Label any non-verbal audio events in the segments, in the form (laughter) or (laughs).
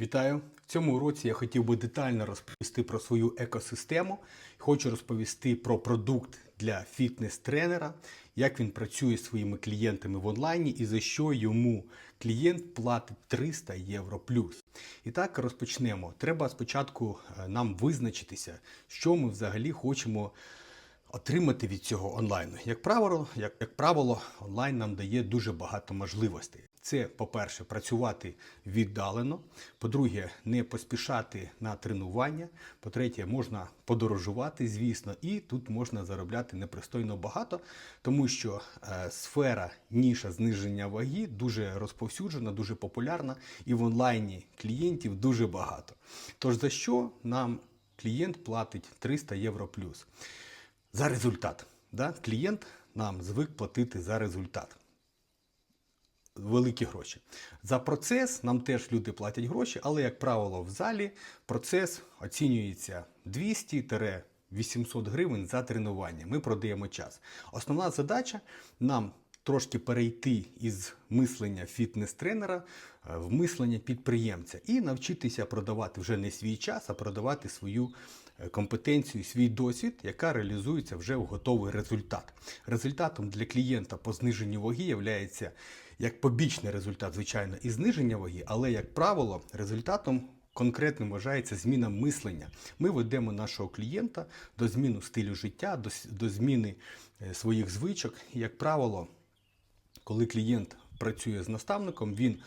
Вітаю! В цьому уроці я хотів би детально розповісти про свою екосистему. Хочу розповісти про продукт для фітнес-тренера, як він працює зі своїми клієнтами в онлайні і за що йому клієнт платить 300 євро плюс. І так розпочнемо. Треба спочатку е, нам визначитися, що ми взагалі хочемо отримати від цього онлайну. Як правило, як, як правило, онлайн нам дає дуже багато можливостей. Це, по-перше, працювати віддалено. По-друге, не поспішати на тренування. По-третє, можна подорожувати, звісно, і тут можна заробляти непристойно багато, тому що е, сфера ніша зниження ваги дуже розповсюджена, дуже популярна, і в онлайні клієнтів дуже багато. Тож за що нам клієнт платить 300 євро плюс? За результат. Да? Клієнт нам звик платити за результат. Великі гроші. За процес нам теж люди платять гроші, але, як правило, в залі процес оцінюється 200-800 гривень за тренування. Ми продаємо час. Основна задача нам трошки перейти із мислення фітнес-тренера е, в мислення підприємця і навчитися продавати вже не свій час, а продавати свою компетенцію, свій досвід, яка реалізується вже в готовий результат. Результатом для клієнта по зниженню ваги є як побічний результат, звичайно, і зниження ваги, але, як правило, результатом конкретним вважається зміна мислення. Ми ведемо нашого клієнта до зміни стилю життя, до, до зміни е, своїх звичок. Як правило, коли клієнт працює з наставником, він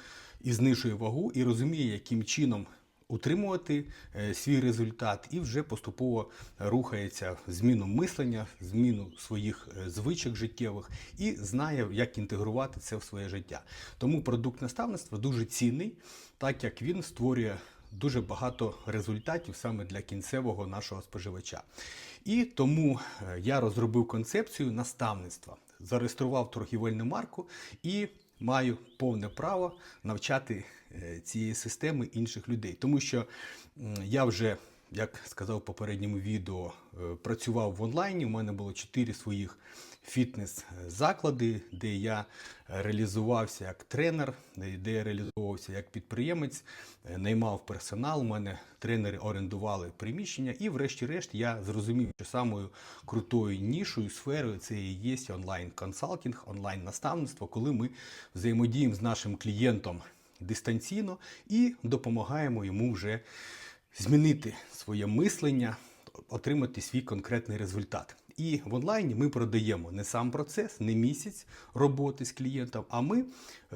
і знижує вагу і розуміє, яким чином утримувати е, свій результат, і вже поступово рухається в зміну мислення, зміну своїх е, звичок життєвих і знає, як інтегрувати це в своє життя. Тому продукт наставництва дуже цінний, так як він створює дуже багато результатів саме для кінцевого нашого споживача. І тому е, я розробив концепцію наставництва, зареєстрував торгівельну марку і маю повне право навчати цієї системи інших людей. Тому що я вже, як сказав в попередньому відео, е, працював в онлайні. У мене було 4 своїх фітнес-заклади, де я реалізувався як тренер, де де я реалізовувався як підприємець, е, наймав персонал. У мене тренери орендували приміщення, і, врешті-решт, я зрозумів, що самою крутою нішою, сферою це і є онлайн-консалтинг, онлайн-наставництво, коли ми взаємодіємо з нашим клієнтом дистанційно і допомагаємо йому вже змінити своє мислення, отримати свій конкретний результат. І в онлайні ми продаємо не сам процес, не місяць роботи з клієнтом, а ми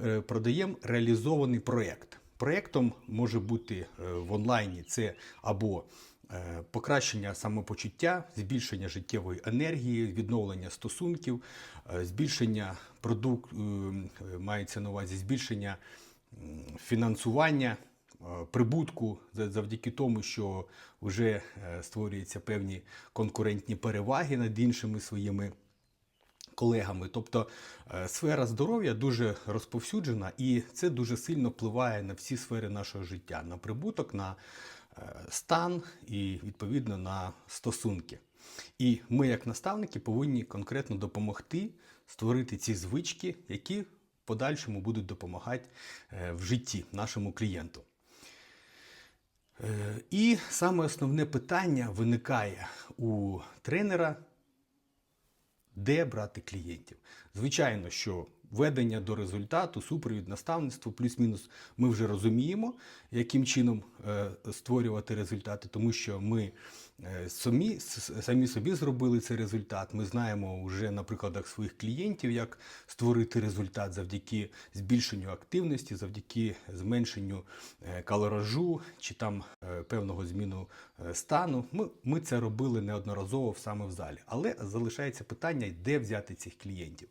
е, продаємо реалізований проєкт. Проєктом може бути е, в онлайні це або е, покращення самопочуття, збільшення життєвої енергії, відновлення стосунків, збільшення продук... е, мається на увазі збільшення фінансування, е, прибутку завдяки тому, що вже е, створюються певні конкурентні переваги над іншими своїми колегами. Тобто е, сфера здоров'я дуже розповсюджена, і це дуже сильно впливає на всі сфери нашого життя: на прибуток, на стан і відповідно на стосунки. І ми, як наставники, повинні конкретно допомогти створити ці звички, які подальшому будуть допомагати е, в житті нашому клієнту. Е, І саме основне питання виникає у тренера, де брати клієнтів. Звичайно, що ведення до результату, супровід, наставництво, плюс-мінус, ми вже розуміємо, яким чином е, створювати результати, тому що ми самі, самі собі зробили цей результат. Ми знаємо вже на прикладах своїх клієнтів, як створити результат завдяки збільшенню активності, завдяки зменшенню е, калоражу чи там е, певного зміну е, стану. Ми, ми це робили неодноразово саме в залі. Але залишається питання, де взяти цих клієнтів.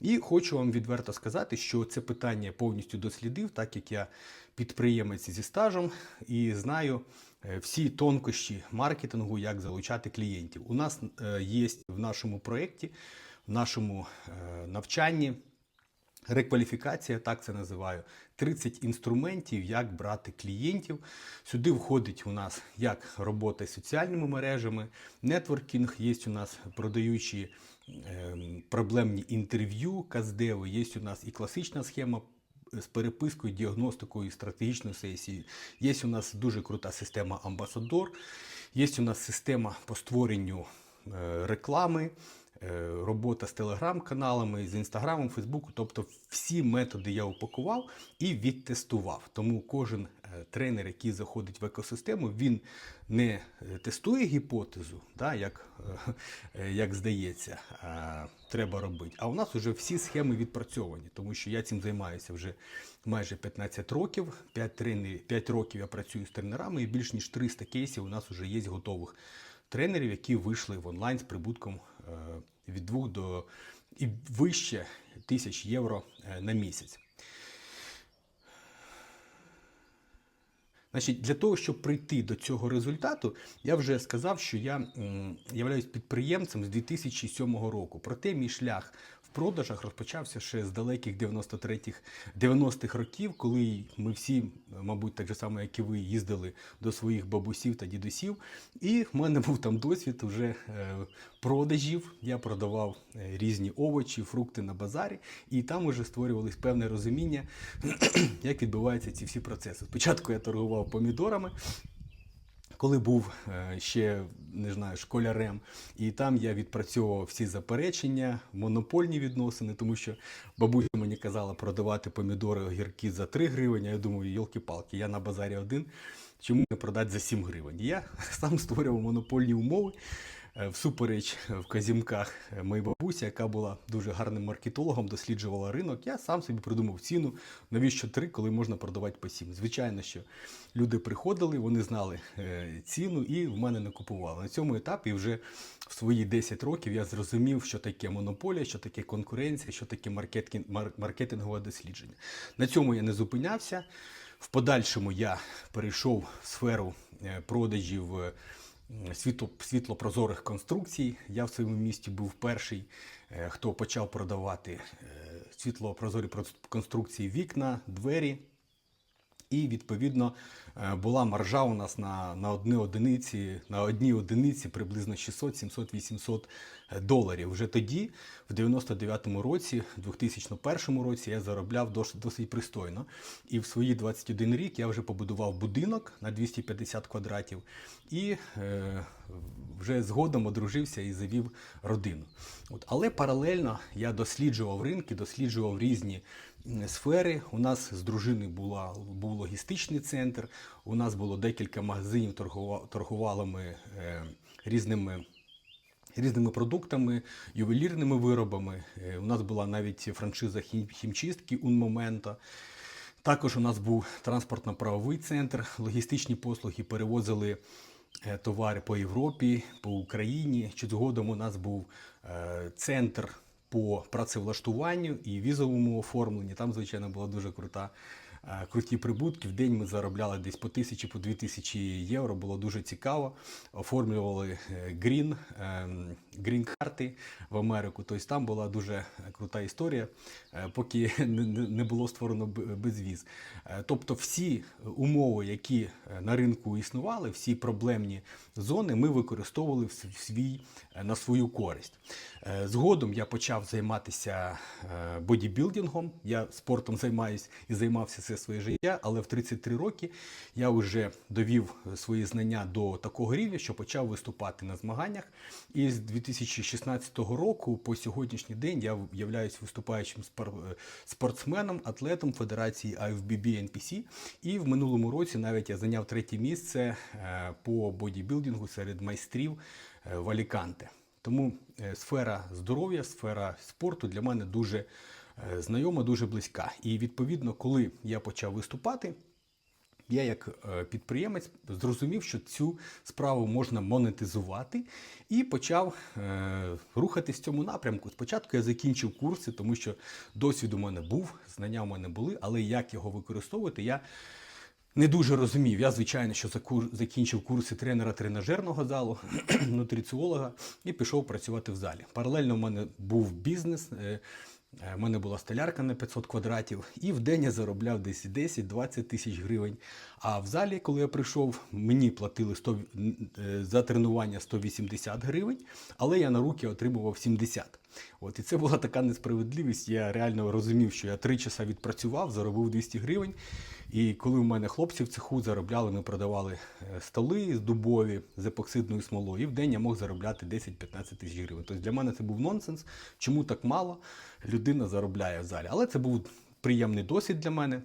І хочу вам відверто сказати, що це питання повністю дослідив, так як я підприємець зі стажем і знаю е, всі тонкощі маркетингу, як залучати клієнтів. У нас е, є в нашому проєкті, в нашому е, навчанні. Рекваліфікація, так це називаю. 30 інструментів, як брати клієнтів. Сюди входить у нас як робота з соціальними мережами, нетворкінг, є у нас продаючі ем, проблемні інтерв'ю, каздеви, є у нас і класична схема з перепискою, діагностикою, стратегічною сесією. Є у нас дуже крута система Амбасадор, є у нас система по створенню е, реклами, робота з телеграм-каналами, з інстаграмом, фейсбуку. Тобто всі методи я упакував і відтестував. Тому кожен е, тренер, який заходить в екосистему, він не е, тестує гіпотезу, да, як, е, е, як здається, е, треба робити. А у нас вже всі схеми відпрацьовані, тому що я цим займаюся вже майже 15 років. 5, тренерів, 5 років я працюю з тренерами, і більш ніж 300 кейсів у нас вже є готових тренерів, які вийшли в онлайн з прибутком е, від 2 до і вище тисяч євро е, на місяць. Значить, для того, щоб прийти до цього результату, я вже сказав, що я являюсь підприємцем з 2007 року. Проте мій шлях продажах розпочався ще з далеких 93-х, 90-х років, коли ми всі, мабуть, так же само, як і ви, їздили до своїх бабусів та дідусів. І в мене був там досвід уже е, продажів. Я продавав е, різні овочі, фрукти на базарі, і там уже створювалось певне розуміння, (clears throat) як відбуваються ці всі процеси. Спочатку я торгував помідорами. Коли був е, ще не знаю, школярем, і там я відпрацьовував всі заперечення, монопольні відносини, тому що бабуся мені казала продавати помідори огірки за 3 гривень. А я думаю, йолки-палки, я на базарі один. Чому не продати за 7 гривень? Я (laughs) сам створював монопольні умови всупереч е, вказівках е, моєї бабусі, яка була дуже гарним маркетологом, досліджувала ринок. Я сам собі придумав ціну, навіщо 3, коли можна продавати по 7. Звичайно, що люди приходили, вони знали е, ціну і в мене не купували. На цьому етапі вже в свої 10 років я зрозумів, що таке монополія, що таке конкуренція, що таке маркетинг, мар- маркетингове дослідження. На цьому я не зупинявся. В подальшому я перейшов в сферу е, продажів е, світло, світлопрозорих конструкцій. Я в своєму місті був перший, е, хто почав продавати е, світлопрозорі конструкції вікна, двері. І відповідно е, була маржа у нас на, на одні одиниці, на одній одиниці приблизно 600, 700, 800 доларів. Вже тоді, в 99-му році, в 2001 році, я заробляв досить, досить пристойно. І в свої 21 рік я вже побудував будинок на 250 квадратів і е, вже згодом одружився і завів родину. От, але паралельно я досліджував ринки, досліджував різні сфери. У нас з дружиною була, був логістичний центр, у нас було декілька магазинів, торгува- торгували ми е, різними. Різними продуктами, ювелірними виробами. Е, У нас була навіть франшиза хім- хімчистки un момента. Також у нас був транспортно-правовий центр, логістичні послуги перевозили е, товари по Європі, по Україні. Чуть згодом у нас був е, центр по працевлаштуванню і візовому оформленні. Там, звичайно, була дуже крута. е, Круті прибутки. В день ми заробляли десь по тисячі, по дві тисячі євро. Було дуже цікаво. Оформлювали е, грін, ем, грін карти в Америку. Тобто там була дуже крута історія, е, поки не- було створено безвіз. Е, Тобто, всі умови, які е, на ринку існували, всі проблемні зони, ми використовували в свій на свою користь. Згодом я почав займатися бодібілдингом. Я спортом займаюся і займався все своє життя, але в 33 роки я вже довів свої знання до такого рівня, що почав виступати на змаганнях. І з 2016 року по сьогоднішній день я являюсь виступаючим е, спортсменом, атлетом Федерації IFBB NPC. І в минулому році навіть я зайняв третє місце е, по бодібілдингу серед майстрів е, в Аліканте. Тому сфера здоров'я, сфера спорту для мене дуже знайома, дуже близька. І відповідно, коли я почав виступати, я як е, підприємець зрозумів, що цю справу можна монетизувати і почав е, рухатись в цьому напрямку. Спочатку я закінчив курси, тому що досвід у мене був, знання у мене були, але як його використовувати, я не дуже розумів. Я, звичайно, що закінчив курси тренера тренажерного залу, (clears throat) нутриціолога і пішов працювати в залі. Паралельно в мене був бізнес. Е, Е, У мене була столярка на 500 квадратів, і в день я заробляв десь 10-20 тисяч гривень. А в залі, коли я прийшов, мені платили 100, е, за тренування 180 гривень, але я на руки отримував 70. От і це була така несправедливість. Я реально розумів, що я 3 часа відпрацював, заробив 200 гривень. І коли в мене хлопці в цеху заробляли, ми продавали е, столи з дубові з епоксидною смолою, і в день я мог заробляти 10-15 тисяч гривень. Тобто для мене це був нонсенс. Чому так мало людина заробляє в залі? Але це був приємний досвід для мене.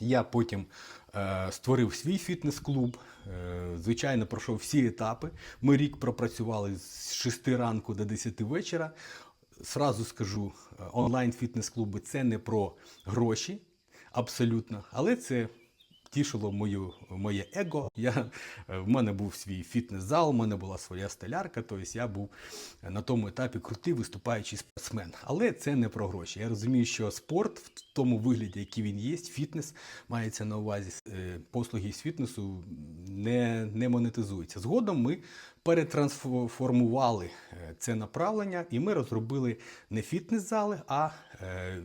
Я потім е, створив свій фітнес-клуб. Е, звичайно, пройшов всі етапи. Ми рік пропрацювали з 6 ранку до 10 вечора. Сразу скажу, е, онлайн-фітнес-клуби це не про гроші, абсолютно, але це тішило мою, моє его. Я, е, в мене був свій фітнес-зал, в мене була своя столярка, тобто я був на тому етапі крутий виступаючий спортсмен. Але це не про гроші. Я розумію, що спорт в тому вигляді, який він є, фітнес мається на увазі е, послуги з фітнесу не, не монетизуються. Згодом ми перетрансформували е, це направлення, і ми розробили не фітнес-зали, а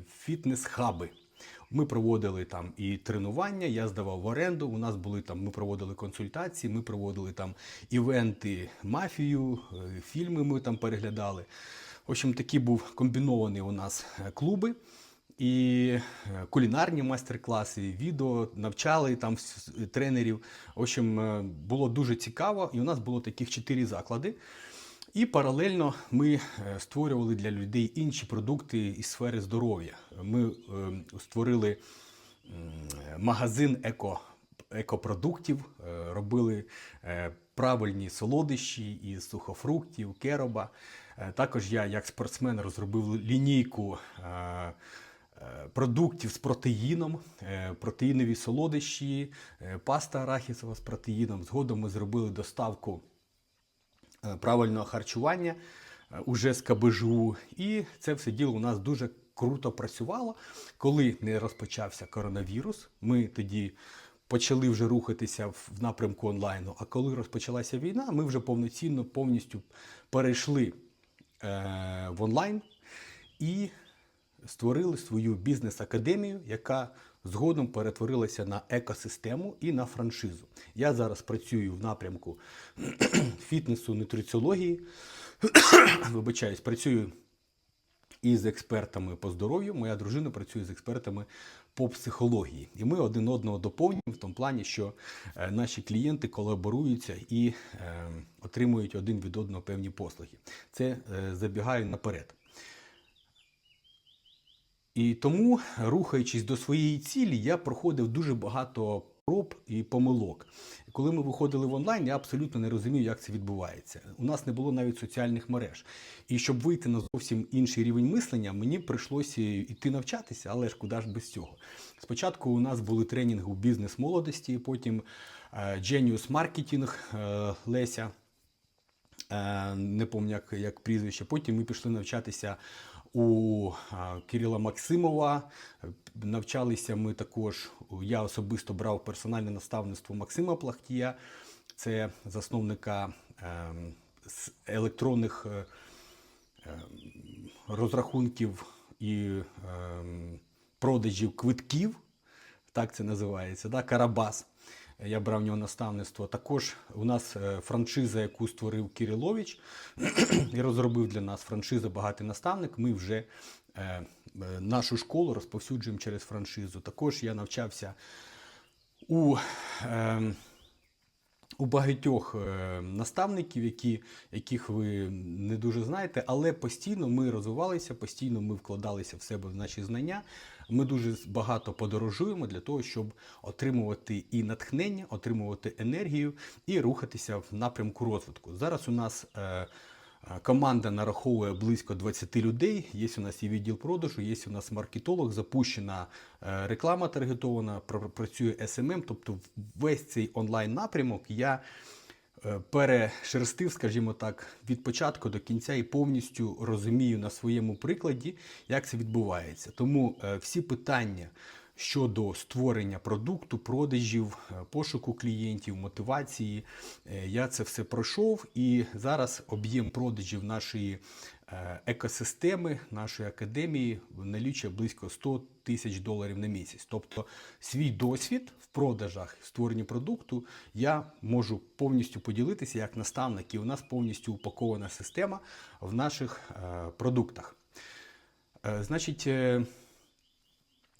фітнес-хаби. Ми проводили там і тренування, я здавав в оренду. У нас були там, ми проводили консультації, ми проводили там івенти, мафію, е, фільми ми там переглядали. В общем, такий був комбінований у нас е, клуби. І е, кулінарні майстер-класи, відео навчали там тренерів. В общем, було дуже цікаво, і у нас було таких чотири заклади. І паралельно ми е, створювали для людей інші продукти із сфери здоров'я. Ми е, створили магазин еко, екопродуктів, е, робили правильні солодощі із сухофруктів, кероба. Також я, як спортсмен, розробив лінійку. Продуктів з протеїном, протеїнові солодощі, паста арахісова з протеїном. Згодом ми зробили доставку правильного харчування е, уже з КБЖУ. І це все діло у нас дуже круто працювало. Коли не розпочався коронавірус, ми тоді почали вже рухатися в напрямку онлайну. А коли розпочалася війна, ми вже повноцінно повністю перейшли е, в онлайн і створили свою бізнес-академію, яка згодом перетворилася на екосистему і на франшизу. Я зараз працюю в напрямку (clears throat) фітнесу, нутриціології. (clears throat) Вибачаюсь, працюю і з експертами по здоров'ю. Моя дружина працює з експертами по психології. І ми один одного доповнюємо в тому плані, що е, наші клієнти колаборуються і е, отримують один від одного певні послуги. Це е, забігаю наперед. І тому, рухаючись до своєї цілі, я проходив дуже багато проб і помилок. Коли ми виходили в онлайн, я абсолютно не розумів, як це відбувається. У нас не було навіть соціальних мереж. І щоб вийти на зовсім інший рівень мислення, мені прийшлося йти навчатися, але ж куди ж без цього. Спочатку у нас були тренінги у бізнес молодості, потім е, Genius Marketing е, Леся. Е, не пам'ятаю, як, як прізвище. Потім ми пішли навчатися у Кирила Максимова. Навчалися ми також. Я особисто брав персональне наставництво Максима Плахтія, це засновника е, електронних е, е, розрахунків і продажів квитків так це називається, да? Карабас. Я брав в нього наставництво. Також у нас е, франшиза, яку створив Кирилович (clears throat) і розробив для нас франшиза Багатий наставник. Ми вже е, е, нашу школу розповсюджуємо через франшизу. Також я навчався у. У багатьох е, наставників, які, яких ви не дуже знаєте, але постійно ми розвивалися, постійно ми вкладалися в себе в наші знання. Ми дуже багато подорожуємо для того, щоб отримувати і натхнення, отримувати енергію і рухатися в напрямку розвитку. Зараз у нас е, команда нараховує близько 20 людей. Є у нас і відділ продажу, є у нас маркетолог, запущена е, реклама таргетована, пр- працює SMM, тобто весь цей онлайн напрямок я е, перешерстив, скажімо так, від початку до кінця і повністю розумію на своєму прикладі, як це відбувається. Тому е, всі питання, щодо створення продукту, продажів, е, пошуку клієнтів, мотивації. Е, Я це все пройшов, і зараз об'єм продажів нашої е, екосистеми, нашої академії налічує близько 100 тисяч доларів на місяць. Тобто свій досвід в продажах, в створенні продукту я можу повністю поділитися як наставник, і у нас повністю упакована система в наших продуктах. Значить,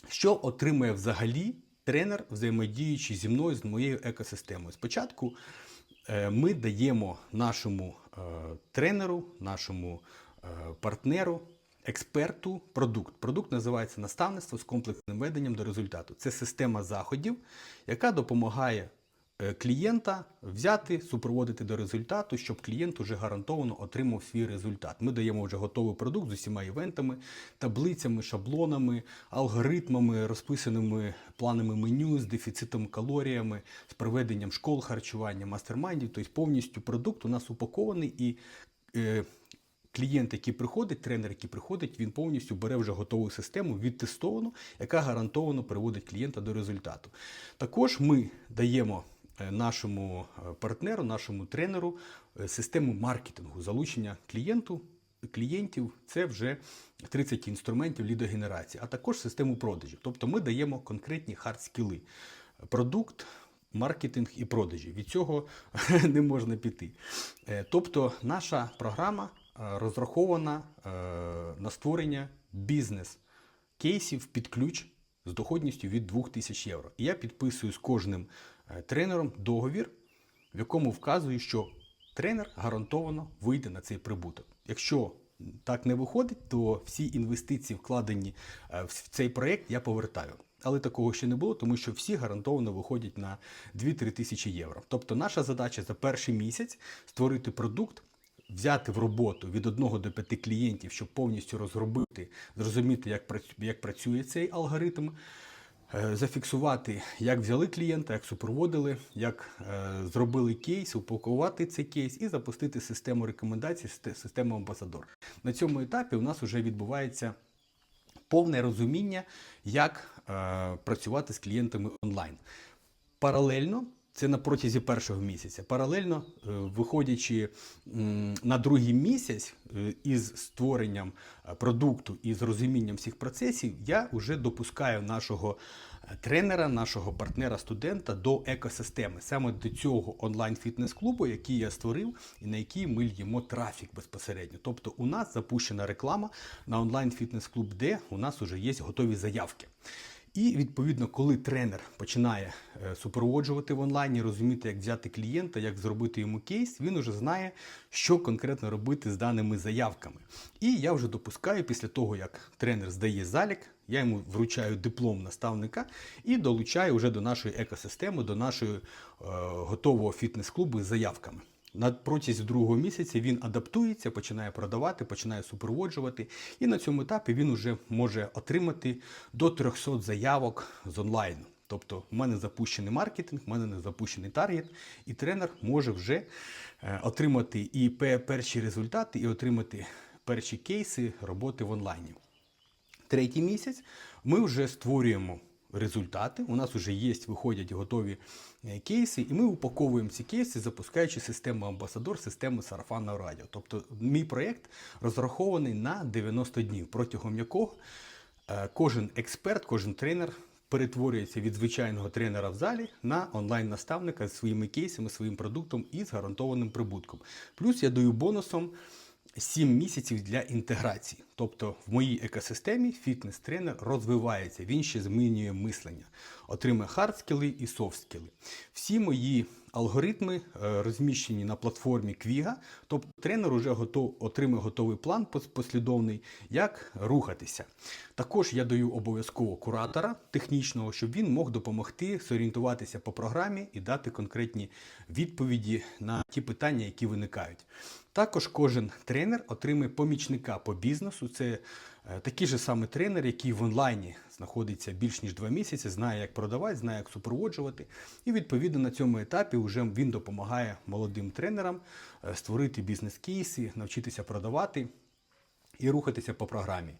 що отримує взагалі тренер, взаємодіючи зі мною, з моєю екосистемою? Спочатку е, ми даємо нашому е, тренеру, нашому е, партнеру, експерту продукт. Продукт називається наставництво з комплексним веденням до результату. Це система заходів, яка допомагає клієнта взяти, супроводити до результату, щоб клієнт уже гарантовано отримав свій результат. Ми даємо вже готовий продукт з усіма івентами, таблицями, шаблонами, алгоритмами, розписаними планами меню з дефіцитом калоріями, з проведенням школ харчування, мастермайндів. Тобто повністю продукт у нас упакований і. е, Клієнт, який приходить, тренер, який приходить, він повністю бере вже готову систему, відтестовану, яка гарантовано приводить клієнта до результату. Також ми даємо е, нашому е, партнеру, нашому тренеру е, систему маркетингу, залучення клієнту. Клієнтів це вже 30 інструментів лідогенерації, а також систему продажів. Тобто ми даємо конкретні хард-скіли. Продукт, маркетинг і продажі. Від цього (laughs) не можна піти. Е, Тобто наша програма е, розрахована е, на створення бізнес-кейсів під ключ з доходністю від 2000 євро. І я підписую з кожним е, тренером договір, в якому вказую, що тренер гарантовано вийде на цей прибуток. Якщо так не виходить, то всі інвестиції, вкладені е, в цей проєкт, я повертаю. Але такого ще не було, тому що всі гарантовано виходять на 2-3 тисячі євро. Тобто наша задача за перший місяць створити продукт, взяти в роботу від 1 до 5 клієнтів, щоб повністю розробити, зрозуміти, як працю- як працює цей алгоритм, е, зафіксувати, як взяли клієнта, як супроводили, як е, зробили кейс, упакувати цей кейс і запустити систему рекомендацій, систему амбасадор. На цьому етапі у нас вже відбувається повне розуміння, як е, працювати з клієнтами онлайн. Паралельно, це на протязі першого місяця, паралельно, е, виходячи на другий місяць е, із створенням е, продукту і з розумінням всіх процесів, я вже допускаю нашого тренера, нашого партнера, студента до екосистеми, саме до цього онлайн-фітнес-клубу, який я створив і на який ми льємо трафік безпосередньо. Тобто у нас запущена реклама на онлайн-фітнес-клуб, де у нас вже є готові заявки. І відповідно, коли тренер починає е, супроводжувати в онлайні, розуміти, як взяти клієнта, як зробити йому кейс, він уже знає, що конкретно робити з даними заявками. І я вже допускаю після того, як тренер здає залік, я йому вручаю диплом наставника і долучаю вже до нашої екосистеми, до нашого е, готового фітнес-клубу з заявками. На протязі другого місяця він адаптується, починає продавати, починає супроводжувати. І на цьому етапі він вже може отримати до 300 заявок з онлайну. Тобто, в мене запущений маркетинг, в мене не запущений таргет, і тренер може вже е, отримати і перші результати, і отримати перші кейси роботи в онлайні. Третій місяць ми вже створюємо результати. У нас вже є, виходять готові е, кейси, і ми упаковуємо ці кейси, запускаючи систему амбасадор, систему сарафанного радіо. Тобто, мій проєкт розрахований на 90 днів, протягом якого е, кожен експерт, кожен тренер. Перетворюється від звичайного тренера в залі на онлайн-наставника з своїми кейсами, своїм продуктом і з гарантованим прибутком. Плюс я даю бонусом 7 місяців для інтеграції. Тобто в моїй екосистемі фітнес-тренер розвивається, він ще змінює мислення, отримує хардскіли і софтскіли. Всі мої алгоритми е, розміщені на платформі Квіга, тобто тренер вже готов, отримує готовий план пос- послідовний, як рухатися. Також я даю обов'язково куратора технічного, щоб він мог допомогти зорієнтуватися по програмі і дати конкретні відповіді на ті питання, які виникають. Також кожен тренер отримує помічника по бізнесу. Це такий же самий тренер, який в онлайні знаходиться більш ніж два місяці, знає, як продавати, знає, як супроводжувати. І відповідно на цьому етапі вже він допомагає молодим тренерам е, створити бізнес-кейси, навчитися продавати і рухатися по програмі.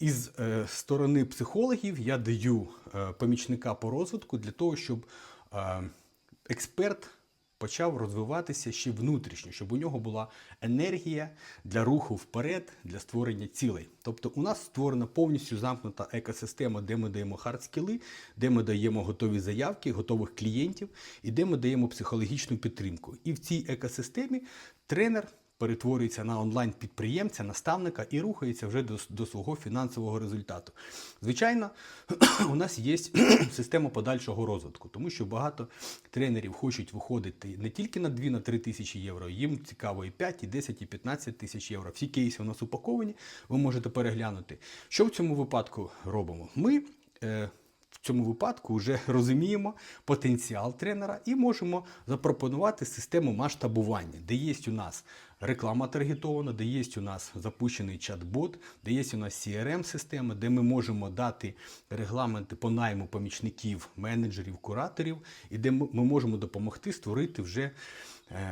із е, сторони психологів я даю е, помічника по розвитку для того, щоб е, експерт почав розвиватися ще внутрішньо, щоб у нього була енергія для руху вперед, для створення цілей. Тобто у нас створена повністю замкнута екосистема, де ми даємо хардскіли, де ми даємо готові заявки, готових клієнтів і де ми даємо психологічну підтримку. І в цій екосистемі тренер перетворюється на онлайн-підприємця, наставника і рухається вже до, до свого фінансового результату. Звичайно, (clears throat) у нас є (clears throat) система подальшого розвитку, тому що багато тренерів хочуть виходити не тільки на 2 на 3 тисячі євро, їм цікаво і 5, і 10, і 15 тисяч євро. Всі кейси у нас упаковані, ви можете переглянути. Що в цьому випадку робимо? Ми. Е, цьому випадку вже (laughs) розуміємо потенціал тренера і можемо запропонувати систему масштабування, де є у нас реклама таргетована, де є у нас запущений чат-бот, де є у нас CRM-система, де ми можемо дати регламенти по найму помічників, менеджерів, кураторів, і де ми можемо допомогти створити вже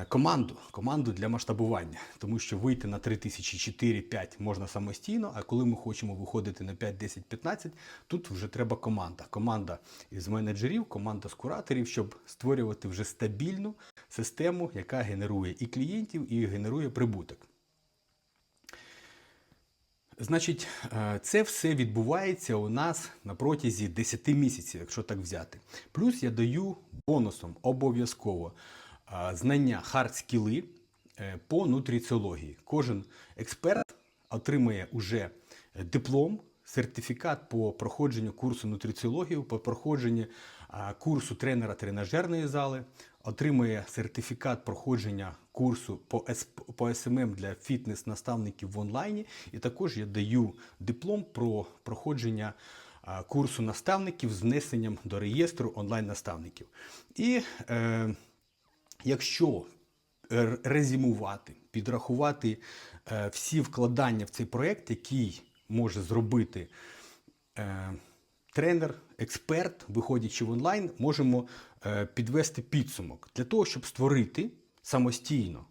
команду, команду для масштабування. Тому що вийти на 3000, 4-5 можна самостійно, а коли ми хочемо виходити на 5, 10, 15, тут вже треба команда. Команда із менеджерів, команда з кураторів, щоб створювати вже стабільну систему, яка генерує і клієнтів, і генерує прибуток. Значить, е, це все відбувається у нас на протязі 10 місяців, якщо так взяти. Плюс я даю бонусом обов'язково е, знання хардскіли по нутриціології. Кожен експерт отримує уже диплом, сертифікат по проходженню курсу нутриціології, по проходженню курсу тренера тренажерної зали, отримує сертифікат проходження курсу по, СММ для фітнес-наставників в онлайні. І також я даю диплом про проходження курсу наставників з внесенням до реєстру онлайн-наставників. І е, якщо резюмувати, підрахувати е, всі вкладання в цей проєкт, який може зробити е, тренер, експерт, виходячи в онлайн, можемо е, підвести підсумок для того, щоб створити самостійно.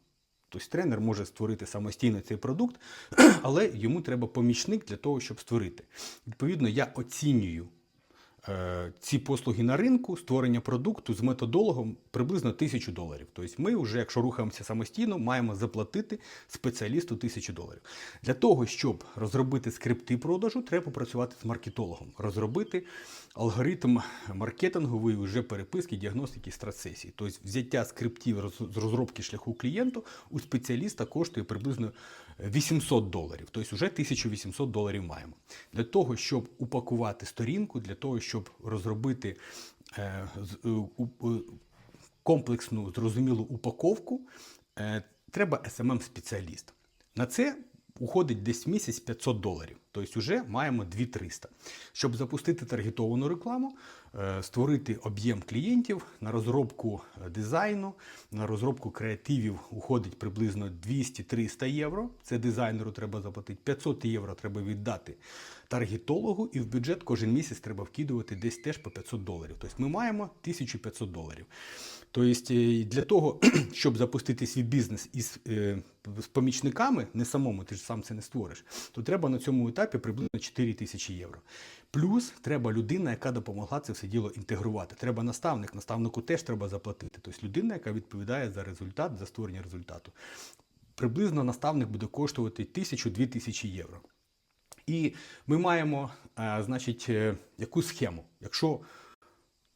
Тобто тренер може створити самостійно цей продукт, (clears throat) але йому треба помічник для того, щоб створити. Відповідно, я оцінюю е, ці послуги на ринку, створення продукту з методологом приблизно 1000 доларів. Тобто ми вже, якщо рухаємося самостійно, маємо заплатити спеціалісту 1000 доларів. Для того, щоб розробити скрипти продажу, треба працювати з маркетологом, розробити алгоритм маркетингової вже переписки, діагностики страцесії. Тобто взяття скриптів з розробки шляху клієнту у спеціаліста коштує приблизно 800 доларів. Тобто вже 1800 доларів маємо. Для того, щоб упакувати сторінку, для того, щоб розробити е, е, у- комплексну, зрозумілу упаковку, е, треба SMM-спеціаліст. На це уходить десь місяць 500 доларів. Тобто вже маємо 2300. Щоб запустити таргетовану рекламу, е, створити об'єм клієнтів на розробку е, дизайну, на розробку креативів уходить приблизно 200-300 євро. Це дизайнеру треба заплатити. 500 євро треба віддати таргетологу, і в бюджет кожен місяць треба вкидувати десь теж по 500 доларів. Тобто ми маємо 1500 доларів. Тобто е, для того, (clears throat) щоб запустити свій бізнес із з помічниками, не самому, ти ж сам це не створиш, то треба на цьому етапі приблизно 4 тисячі євро. Плюс треба людина, яка допомогла це все діло інтегрувати. Треба наставник, наставнику теж треба заплатити. Тобто людина, яка відповідає за результат, за створення результату. Приблизно наставник буде коштувати 1000-2000 тисячі євро. І ми маємо, е, значить, е, яку схему. Якщо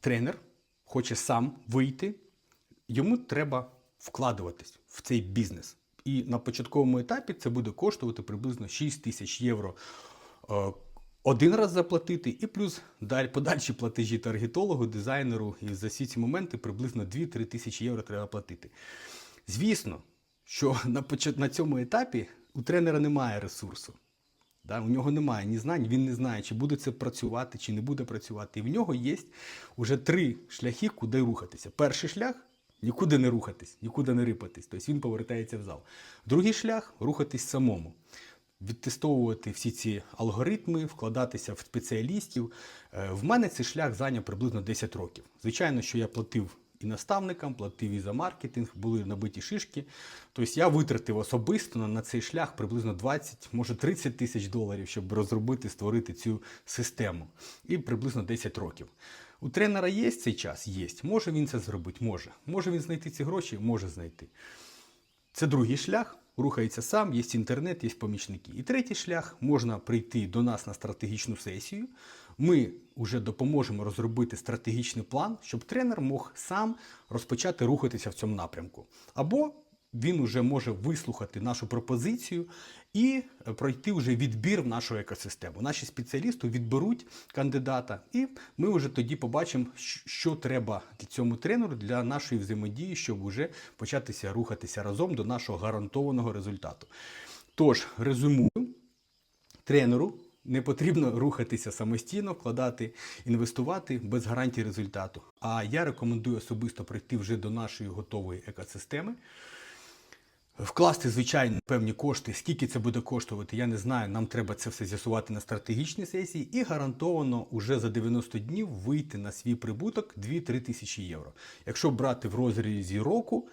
тренер хоче сам вийти, йому треба вкладуватись в цей бізнес. І на початковому етапі це буде коштувати приблизно 6 тисяч євро е, один раз заплатити, і плюс далі подальші платежі таргетологу, дизайнеру, і за всі ці моменти приблизно 2-3 тисячі євро треба платити. Звісно, що на, на цьому етапі у тренера немає ресурсу. Да, у нього немає ні знань, він не знає, чи буде це працювати, чи не буде працювати. І в нього є вже три шляхи, куди рухатися. Перший шлях нікуди не рухатись, нікуди не рипатись. Тобто він повертається в зал. Другий шлях рухатись самому. Відтестовувати всі ці алгоритми, вкладатися в спеціалістів. Е, В мене цей шлях зайняв приблизно 10 років. Звичайно, що я платив і наставникам, платив і за маркетинг, були набиті шишки. Тобто я витратив особисто на, на цей шлях приблизно 20, може 30 тисяч доларів, щоб розробити, створити цю систему. І приблизно 10 років. У тренера є цей час? Є. Може він це зробити? Може. Може він знайти ці гроші? Може знайти. Це другий шлях. Рухається сам, є інтернет, є помічники. І третій шлях можна прийти до нас на стратегічну сесію. Ми вже допоможемо розробити стратегічний план, щоб тренер мог сам розпочати рухатися в цьому напрямку. Або він вже може вислухати нашу пропозицію і пройти вже відбір в нашу екосистему. Наші спеціалісти відберуть кандидата, і ми вже тоді побачимо, що треба цьому тренеру для нашої взаємодії, щоб вже початися рухатися разом до нашого гарантованого результату. Тож, резюмую, тренеру не потрібно рухатися самостійно, вкладати, інвестувати без гарантії результату. А я рекомендую особисто прийти вже до нашої готової екосистеми. Вкласти, звичайно, певні кошти. Скільки це буде коштувати, я не знаю. Нам треба це все з'ясувати на стратегічній сесії і гарантовано уже за 90 днів вийти на свій прибуток 2-3 тисячі євро. Якщо брати в розрізі року,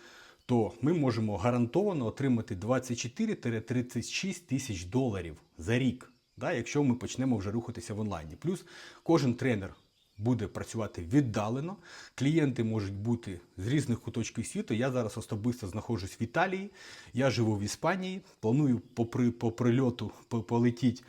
то ми можемо гарантовано отримати 24-36 тисяч доларів за рік, да, якщо ми почнемо вже рухатися в онлайні. Плюс кожен тренер буде працювати віддалено. Клієнти можуть бути з різних куточків світу. Я зараз особисто знаходжусь в Італії. Я живу в Іспанії. Планую попри по прильоту полетіть,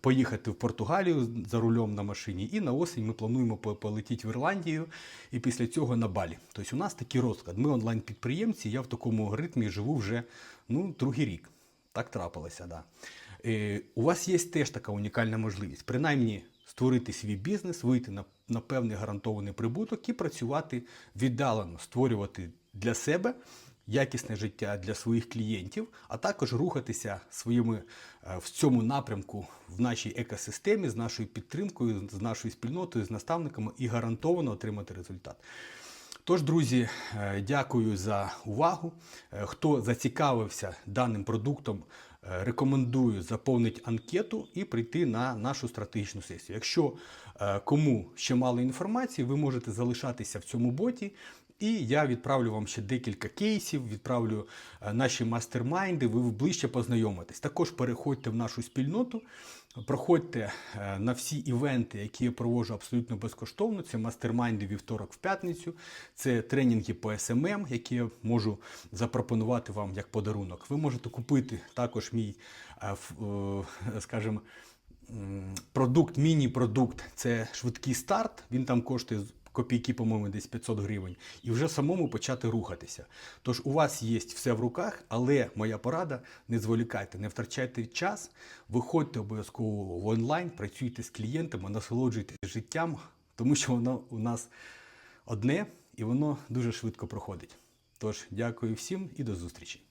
поїхати в Португалію за рулем на машині. І на осінь ми плануємо полетіти в Ірландію і після цього на Балі. Тобто у нас такий розклад. Ми онлайн-підприємці. Я в такому ритмі живу вже ну, другий рік. Так трапилося, да. Е, у вас є теж така унікальна можливість. Принаймні створити свій бізнес, вийти на, на певний гарантований прибуток і працювати віддалено, створювати для себе якісне життя для своїх клієнтів, а також рухатися своїми е, в цьому напрямку в нашій екосистемі з нашою підтримкою, з нашою спільнотою, з наставниками і гарантовано отримати результат. Тож, друзі, е, дякую за увагу. Е, Хто зацікавився даним продуктом, рекомендую заповнити анкету і прийти на нашу стратегічну сесію. Якщо кому ще мало інформації, ви можете залишатися в цьому боті. І я відправлю вам ще декілька кейсів, відправлю е, наші мастермайнди, ви ближче познайомитесь. Також переходьте в нашу спільноту, проходьте е, на всі івенти, які я проводжу абсолютно безкоштовно. Це мастермайнди вівторок в п'ятницю, це тренінги по СММ, які я можу запропонувати вам як подарунок. Ви можете купити також мій, е, е, скажімо, продукт, міні-продукт це швидкий старт. Він там коштує копійки, по-моєму, десь 500 гривень, і вже самому почати рухатися. Тож у вас є все в руках, але моя порада: не зволікайте, не втрачайте час, виходьте обов'язково в онлайн, працюйте з клієнтами, насолоджуйтесь життям, тому що воно у нас одне і воно дуже швидко проходить. Тож, дякую всім і до зустрічі.